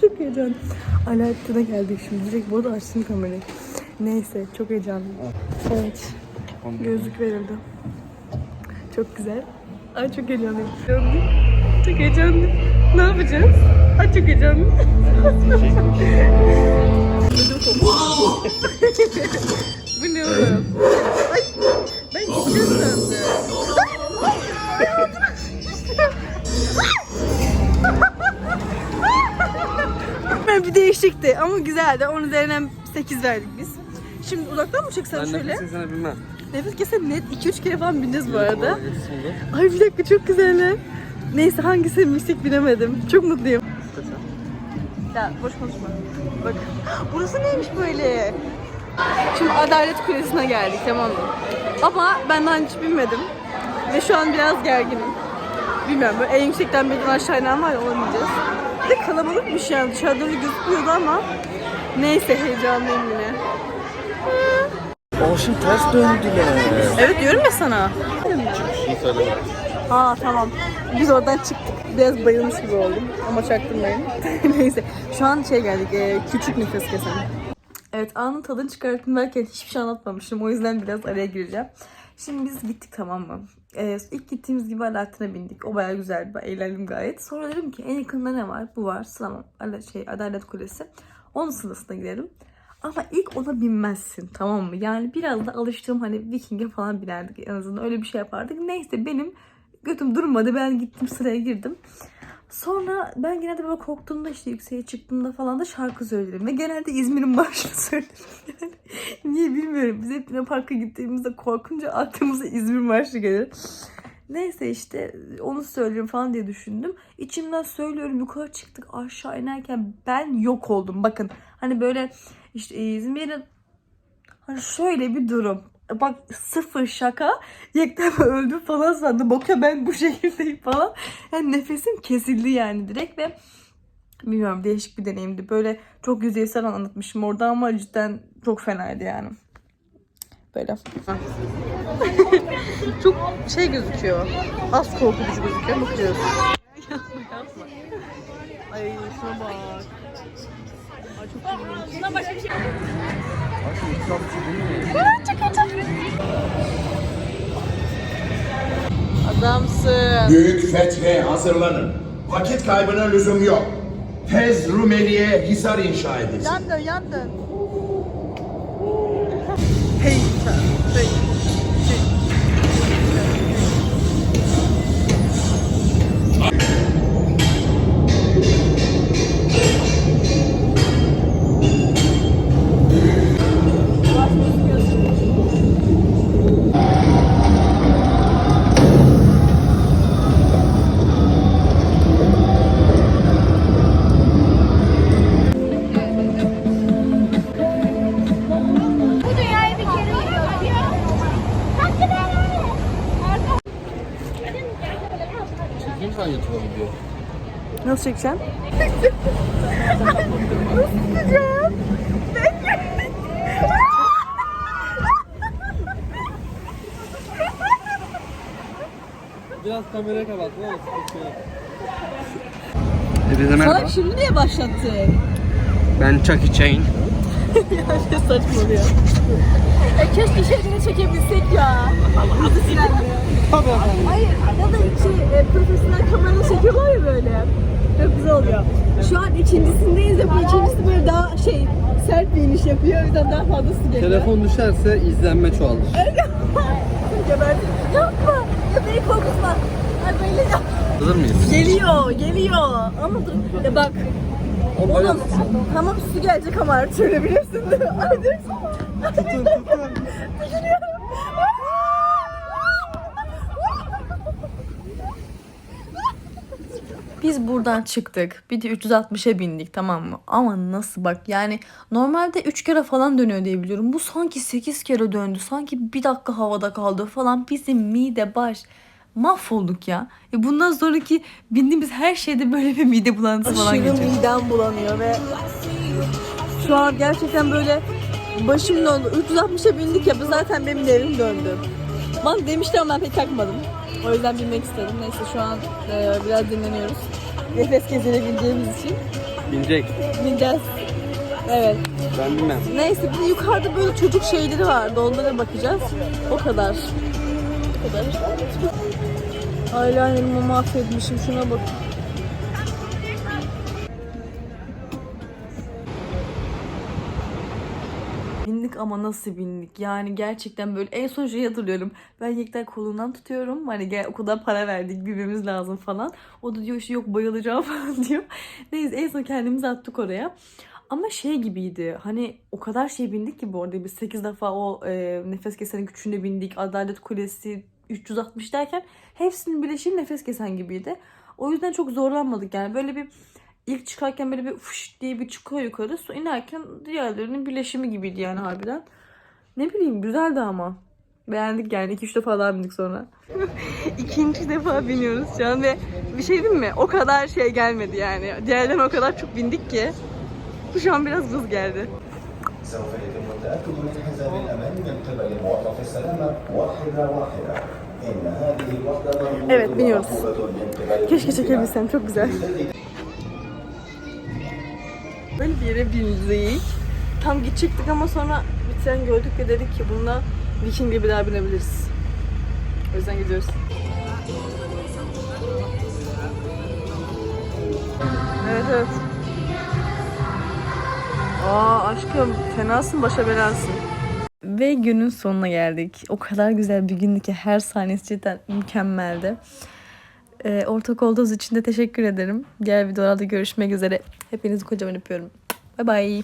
çok heyecanlı. Alaaddin'e geldik şimdi. Direkt bu arada açtım kamerayı. Neyse çok heyecanlıyım. Evet. Gözlük verildi. Çok güzel. Ay çok heyecanlıyım. Çok heyecanlıyım. Ne yapacağız? Ay çok koptu. Bu ne oğlum? Değişikti ama güzeldi. Onun üzerinden 8 verdik biz. Şimdi uzaktan mı çeksen Ben şöyle? nefes sesine binmem. Nefes kesen net 2-3 kere falan bineceğiz bu arada. Ay bir dakika çok güzeller. Neyse hangisini bilsek bilemedim. Çok mutluyum. Ya boş konuşma. Bak. Burası neymiş böyle? Şimdi Adalet Kulesi'ne geldik tamam mı? Ama ben daha hiç binmedim. Ve şu an biraz gerginim. Bilmiyorum böyle en yüksekten birden aşağı inen var ya bineceğiz. Bir de kalabalıkmış yani dışarıda öyle gözükmüyordu ama neyse heyecanlıyım yine. Başım ters döndüler. Evet diyorum ya sana. Şey. Aa tamam. Biz oradan çıktık. Biraz bayılmış gibi oldum. Ama çaktırmayın. Neyse. Şu an şey geldik. e, küçük nefes kesen. Evet anın tadını çıkarttım derken hiçbir şey anlatmamışım. O yüzden biraz araya gireceğim. Şimdi biz gittik tamam mı? Ee, ilk gittiğimiz gibi Alaaddin'e bindik. O bayağı güzeldi. Ben eğlendim gayet. Sonra dedim ki en yakında ne var? Bu var. Ala- Şey, Adalet Kulesi. Onun sırasına gidelim. Ama ilk ona binmezsin tamam mı? Yani biraz da alıştığım hani Viking'e falan binerdik en azından öyle bir şey yapardık. Neyse benim götüm durmadı ben gittim sıraya girdim. Sonra ben genelde böyle korktuğumda işte yükseğe çıktığımda falan da şarkı söylerim. Ve genelde İzmir'in marşını söylerim. Niye bilmiyorum. Biz hep Luna Park'a gittiğimizde korkunca aklımıza İzmir marşı gelir. Neyse işte onu söylüyorum falan diye düşündüm. İçimden söylüyorum yukarı çıktık aşağı inerken ben yok oldum. Bakın hani böyle işte İzmir'in hani şöyle bir durum. Bak sıfır şaka. Yekten öldüm falan sandım. Boka ben bu şehirdeyim falan. Yani nefesim kesildi yani direkt ve bilmiyorum değişik bir deneyimdi. Böyle çok yüzeysel anlatmışım orada ama cidden çok fenaydı yani. Böyle. çok şey gözüküyor. Az korkutucu gözüküyor. Yapma yapma. Ay şuna bak. Ay çok iyi. Şuna başka bir şey. Adamsın. Büyük fethe hazırlanın. Vakit kaybına lüzum yok. Tez Rumeli'ye hisar inşa edilsin. Yandın yandın. Sen YouTube'a video. Nasıl çekeceğim? Biraz kamerayı kapat. Ne yok. Hepinize merhaba. Salak şimdi niye başlattın? Ben Chucky Chain. Ne saçmalıyor. E keşke şeyleri çekebilsek ya. Müzisyenleri. Tabii efendim. Hayır ya da şey, e, profesyonel kamerayla çekiyorlar ya böyle. Çok güzel oluyor. Şu an ikincisindeyiz ve bu ikincisi böyle daha şey sert bir iniş yapıyor. O yüzden daha fazlası geliyor. Telefon düşerse izlenme çoğalır. Geberdim. Yapma. Ya beni korkutma. Ay böyle yap. Hazır mıyız? Geliyor, geliyor. Ama dur. Ya bak. O böyle Oğlum tamam su gelecek ama her türlü bilirsin değil mi? Ay dur. tutun tutun. Biz buradan çıktık. Bir de 360'a bindik tamam mı? Ama nasıl bak yani normalde 3 kere falan dönüyor diye biliyorum. Bu sanki 8 kere döndü. Sanki bir dakika havada kaldı falan. Bizim mide baş mahvolduk ya. E bundan sonraki bindiğimiz her şeyde böyle bir mide bulantısı falan geçiyor. Aşırı midem bulanıyor ve şu an gerçekten böyle başım döndü. 360'a bindik ya zaten benim evim döndü. Bana demişti ama ben pek takmadım. O yüzden binmek istedim. Neyse şu an e, biraz dinleniyoruz. Nefes kesebileceğimiz için. Binecek. Bineceğiz. Evet. Ben bilmem. Neyse bir de yukarıda böyle çocuk şeyleri vardı. Onlara bakacağız. O kadar. O kadar. Eyeliner'ımı mahvetmişim. Şuna bak. Bindik ama nasıl bindik? Yani gerçekten böyle en son şeyi hatırlıyorum. Ben Yekten kolundan tutuyorum. Hani gel okulda para verdik bilmemiz lazım falan. O da diyor işte yok bayılacağım falan diyor. Neyse en son kendimizi attık oraya. Ama şey gibiydi. Hani o kadar şey bindik ki bu arada. Biz 8 defa o e, nefes kesenin güçünde bindik. Adalet Kulesi 360 derken hepsinin birleşimi nefes kesen gibiydi. O yüzden çok zorlanmadık yani. Böyle bir ilk çıkarken böyle bir fış diye bir çıkıyor yukarı. Sonra inerken diğerlerinin birleşimi gibiydi yani harbiden. Ne bileyim güzeldi ama. Beğendik yani. 2-3 defa daha bindik sonra. İkinci defa biniyoruz şu an ve bir şey diyeyim mi? O kadar şey gelmedi yani. Diğerlerine o kadar çok bindik ki. Bu şu an biraz buz geldi. سوف يتم التأكد من حزام الأمان من قبل موظف السلامة واحدة واحدة إن هذه الوحدة مربوطة Evet, biniyoruz. ومعقوبة من قبل Keşke çekebilsem çok güzel. Böyle bir yere bindik. Tam gidecektik ama sonra bir tren gördük ve dedik ki bununla Viking'e bir daha binebiliriz. O yüzden gidiyoruz. Evet evet. Aa aşkım fenasın başa belasın. Ve günün sonuna geldik. O kadar güzel bir gündü ki her saniyesi cidden mükemmeldi. Ee, ortak olduğunuz için de teşekkür ederim. Diğer videolarda görüşmek üzere. Hepinizi kocaman öpüyorum. Bay bay.